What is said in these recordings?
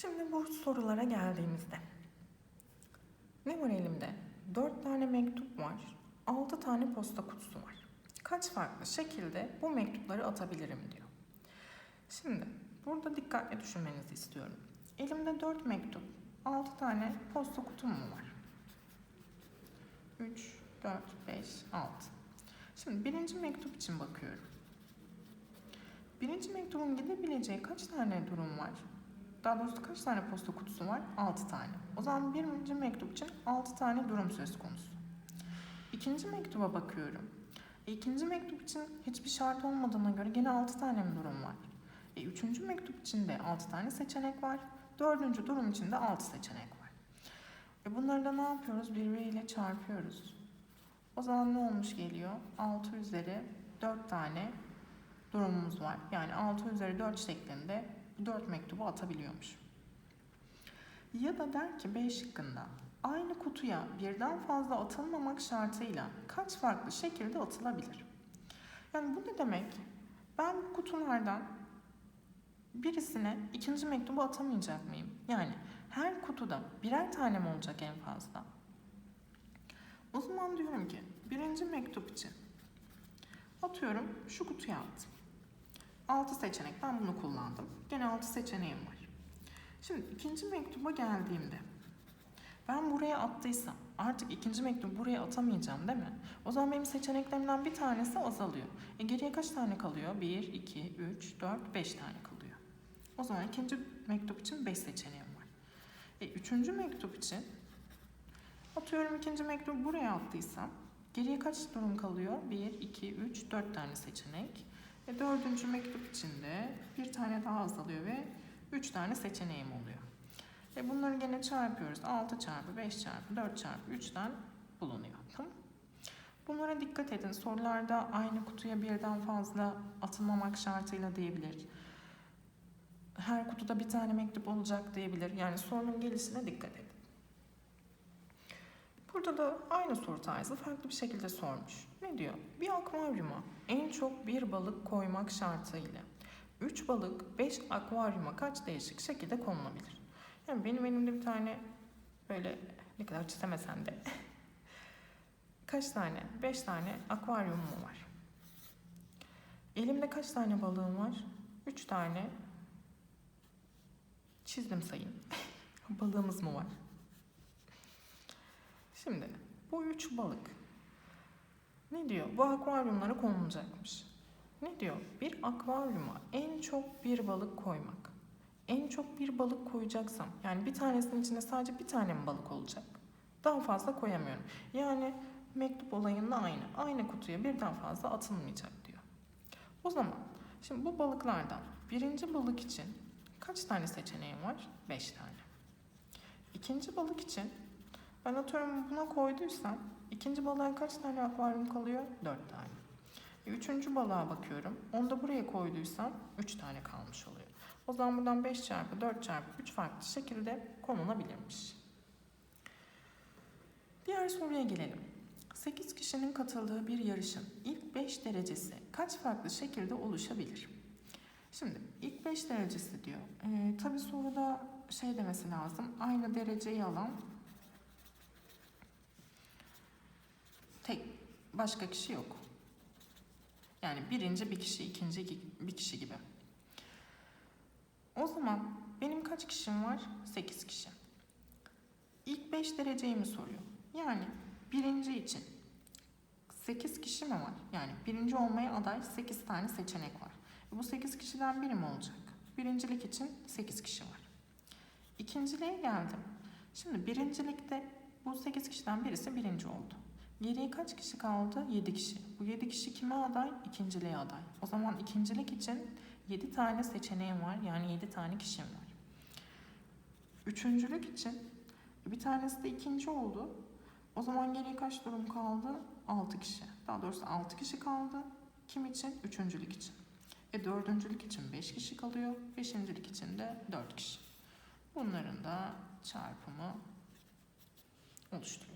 Şimdi bu sorulara geldiğimizde. Ne var elimde? 4 tane mektup var. 6 tane posta kutusu var. Kaç farklı şekilde bu mektupları atabilirim diyor. Şimdi burada dikkatli düşünmenizi istiyorum. Elimde 4 mektup, 6 tane posta kutum mu var? 3, 4, 5, 6. Şimdi birinci mektup için bakıyorum. Birinci mektubun gidebileceği kaç tane durum var? Daha doğrusu kaç tane posta kutusu var? 6 tane. O zaman birinci mektup için 6 tane durum söz konusu. İkinci mektuba bakıyorum. E, ikinci mektup için hiçbir şart olmadığına göre gene 6 tane mi durum var? E, üçüncü mektup için de 6 tane seçenek var. Dördüncü durum için de 6 seçenek var. E, bunları da ne yapıyoruz? Birbiriyle çarpıyoruz. O zaman ne olmuş geliyor? 6 üzeri 4 tane durumumuz var. Yani 6 üzeri 4 şeklinde 4 mektubu atabiliyormuş. Ya da der ki B şıkkında aynı kutuya birden fazla atılmamak şartıyla kaç farklı şekilde atılabilir? Yani bu ne demek? Ben kutulardan birisine ikinci mektubu atamayacak mıyım? Yani her kutuda birer tane mi olacak en fazla? O zaman diyorum ki birinci mektup için atıyorum şu kutuya attım. 6 seçenek ben bunu kullandım. Gene 6 seçeneğim var. Şimdi ikinci mektuba geldiğimde ben buraya attıysam artık ikinci mektubu buraya atamayacağım değil mi? O zaman benim seçeneklerimden bir tanesi azalıyor. E geriye kaç tane kalıyor? 1, 2, 3, 4, 5 tane kalıyor. O zaman ikinci mektup için 5 seçeneğim var. E üçüncü mektup için atıyorum ikinci mektubu buraya attıysam geriye kaç durum kalıyor? 1, 2, 3, 4 tane seçenek. E dördüncü mektup için de bir tane daha azalıyor ve 3 tane seçeneğim oluyor. E bunları gene çarpıyoruz. 6 çarpı 5 çarpı 4 çarpı 3'ten bulunuyor. Bunlara dikkat edin. Sorularda aynı kutuya birden fazla atılmamak şartıyla diyebilir. Her kutuda bir tane mektup olacak diyebilir. Yani sorunun gelişine dikkat edin. Burada da aynı soru tarzı farklı bir şekilde sormuş. Ne diyor? Bir akvaryuma en çok bir balık koymak şartıyla 3 balık 5 akvaryuma kaç değişik şekilde konulabilir? Yani benim elimde bir tane böyle ne kadar çizemesen de kaç tane? 5 tane akvaryumum var. Elimde kaç tane balığım var? 3 tane çizdim sayın. Balığımız mı var? Şimdi bu üç balık ne diyor? Bu akvaryumlara konulacakmış. Ne diyor? Bir akvaryuma en çok bir balık koymak. En çok bir balık koyacaksam yani bir tanesinin içinde sadece bir tane mi balık olacak? Daha fazla koyamıyorum. Yani mektup olayında aynı. Aynı kutuya birden fazla atılmayacak diyor. O zaman şimdi bu balıklardan birinci balık için kaç tane seçeneğim var? Beş tane. İkinci balık için ben atıyorum buna koyduysam ikinci balığa kaç tane akvaryum kalıyor? Dört tane. E, Üçüncü balığa bakıyorum. Onu da buraya koyduysam üç tane kalmış oluyor. O zaman buradan 5 çarpı 4 çarpı 3 farklı şekilde konulabilirmiş. Diğer soruya gelelim. 8 kişinin katıldığı bir yarışın ilk 5 derecesi kaç farklı şekilde oluşabilir? Şimdi ilk 5 derecesi diyor. Ee, tabii soruda şey demesi lazım. Aynı dereceyi alan başka kişi yok. Yani birinci bir kişi, ikinci iki- bir kişi gibi. O zaman benim kaç kişim var? 8 kişi. İlk 5 dereceyi mi soruyor? Yani birinci için 8 kişi mi var? Yani birinci olmaya aday 8 tane seçenek var. E bu 8 kişiden biri mi olacak? Birincilik için 8 kişi var. İkinciliğe geldim. Şimdi birincilikte bu 8 kişiden birisi birinci oldu. Geriye kaç kişi kaldı? 7 kişi. Bu 7 kişi kime aday? İkinciliğe aday. O zaman ikincilik için 7 tane seçeneğim var. Yani 7 tane kişim var. Üçüncülük için bir tanesi de ikinci oldu. O zaman geriye kaç durum kaldı? 6 kişi. Daha doğrusu 6 kişi kaldı. Kim için? Üçüncülük için. E dördüncülük için 5 kişi kalıyor. Beşincilik için de 4 kişi. Bunların da çarpımı oluşturuyor.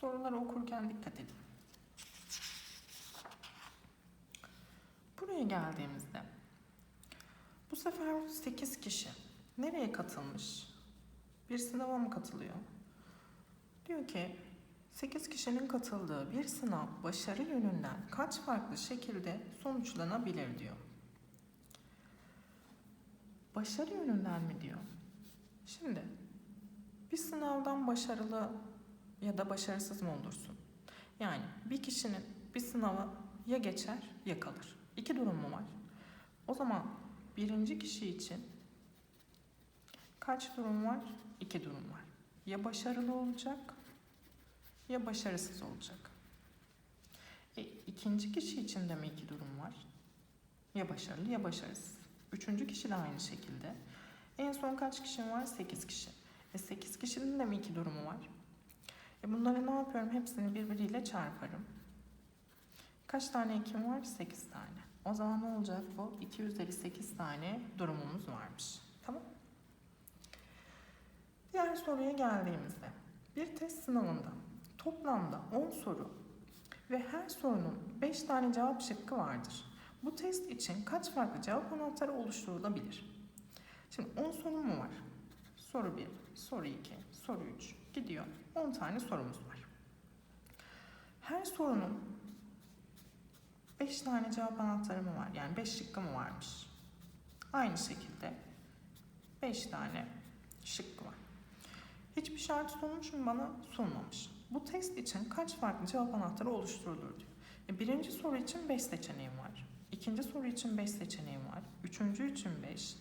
Soruları okurken dikkat edin. Buraya geldiğimizde bu sefer 8 kişi Nereye katılmış? Bir sınava mı katılıyor? Diyor ki 8 kişinin katıldığı bir sınav başarı yönünden kaç farklı şekilde sonuçlanabilir diyor. Başarı yönünden mi diyor? Şimdi bir sınavdan başarılı ya da başarısız mı olursun? Yani bir kişinin bir sınava ya geçer ya kalır. İki durum mu var? O zaman birinci kişi için kaç durum var? İki durum var. Ya başarılı olacak ya başarısız olacak. E, ikinci kişi için de mi iki durum var? Ya başarılı ya başarısız. Üçüncü kişi de aynı şekilde. En son kaç kişi var? Sekiz kişi. E, sekiz kişinin de mi iki durumu var? E, bunları ne yapıyorum? Hepsini birbiriyle çarparım. Kaç tane ekim var? 8 tane. O zaman ne olacak bu? 2 üzeri 8 tane durumumuz varmış. Tamam Diğer soruya geldiğimizde bir test sınavında toplamda 10 soru ve her sorunun 5 tane cevap şıkkı vardır. Bu test için kaç farklı cevap anahtarı oluşturulabilir? Şimdi 10 soru mu var? Soru 1, soru 2, soru 3 gidiyor. 10 tane sorumuz var. Her sorunun 5 tane cevap anahtarı mı var? Yani 5 şıkkı mı varmış? Aynı şekilde 5 tane şıkkı var. Hiçbir şart sunmuş mu bana? Sunmamış. Bu test için kaç farklı cevap anahtarı oluşturulur diyor. E, birinci soru için 5 seçeneğim var. İkinci soru için 5 seçeneğim var. Üçüncü için 5.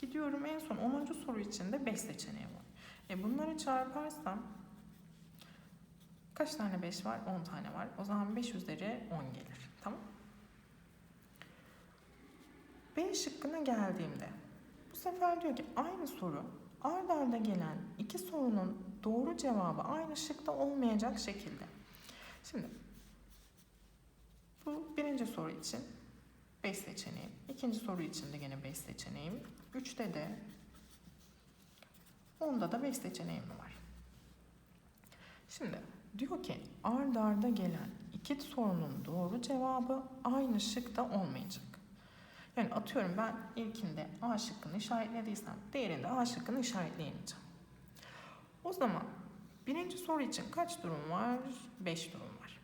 Gidiyorum en son 10. soru için de 5 seçeneğim var. E bunları çarparsam kaç tane 5 var? 10 tane var. O zaman 5 üzeri 10 gelir. Tamam B şıkkına geldiğimde bu sefer diyor ki aynı soru ard arda gelen iki sorunun doğru cevabı aynı şıkta olmayacak şekilde. Şimdi bu birinci soru için 5 seçeneğim. İkinci soru için de gene 5 seçeneğim. Üçte de onda da 5 seçeneğim var. Şimdi diyor ki ard arda gelen iki sorunun doğru cevabı aynı şıkta olmayacak. Yani atıyorum ben ilkinde A şıkkını işaretlediysem diğerinde A şıkkını işaretleyemeyeceğim. O zaman birinci soru için kaç durum var? 5 durum var.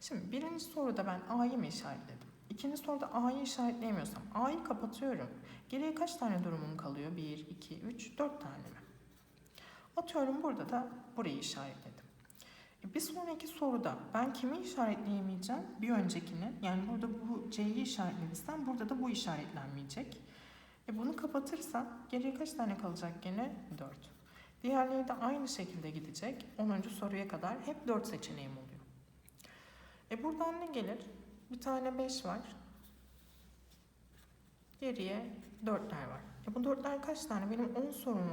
Şimdi birinci soruda ben A'yı mı işaretledim? İkinci soruda A'yı işaretleyemiyorsam A'yı kapatıyorum. Geriye kaç tane durumum kalıyor? 1, 2, 3, 4 tane mi? Atıyorum burada da burayı işaretledim. E bir sonraki soruda ben kimi işaretleyemeyeceğim? Bir öncekini. Yani burada bu C'yi işaretlediysem burada da bu işaretlenmeyecek. E bunu kapatırsam geriye kaç tane kalacak gene? 4. Diğerleri de aynı şekilde gidecek. 10. soruya kadar hep 4 seçeneğim oluyor. E buradan ne gelir? Bir tane 5 var. Geriye 4'ler var. E bu 4'ler kaç tane? Benim 10 sorum